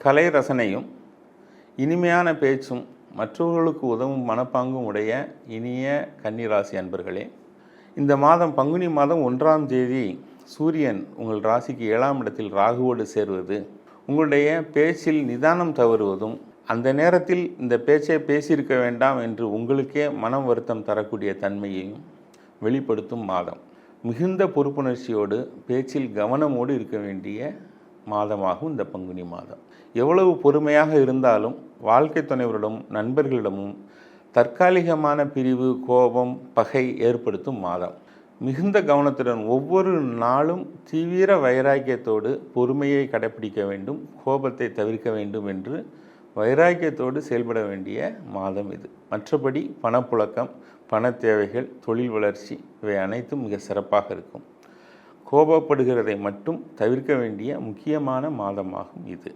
கலை ரசனையும் இனிமையான பேச்சும் மற்றவர்களுக்கு உதவும் மனப்பாங்கும் உடைய இனிய கன்னிராசி அன்பர்களே இந்த மாதம் பங்குனி மாதம் ஒன்றாம் தேதி சூரியன் உங்கள் ராசிக்கு ஏழாம் இடத்தில் ராகுவோடு சேர்வது உங்களுடைய பேச்சில் நிதானம் தவறுவதும் அந்த நேரத்தில் இந்த பேச்சை பேசியிருக்க வேண்டாம் என்று உங்களுக்கே மனம் வருத்தம் தரக்கூடிய தன்மையையும் வெளிப்படுத்தும் மாதம். மிகுந்த பொறுப்புணர்ச்சியோடு பேச்சில் கவனமோடு இருக்க வேண்டிய மாதமாகும் இந்த பங்குனி மாதம். எவ்வளவு பொறுமையாக இருந்தாலும் வாழ்க்கை துணைவரிடமும் நண்பர்களிடமும் தற்காலிகமான பிரிவு கோபம் பகை ஏற்படுத்தும் மாதம். மிகுந்த கவனத்துடன் ஒவ்வொரு நாளும் தீவிர வைராக்கியத்தோடு பொறுமையை கடைப்பிடிக்க வேண்டும் கோபத்தை தவிர்க்க வேண்டும் என்று வைராக்கியத்தோடு செயல்பட வேண்டிய மாதம் இது. மற்றபடி பணப்புழக்கம் பண தேவைகள் தொழில் வளர்ச்சி இவை அனைத்தும் மிக சிறப்பாக இருக்கும். கோபப்படுகிறதை மட்டும் தவிர்க்க வேண்டிய முக்கியமான மாதமாகும் இது.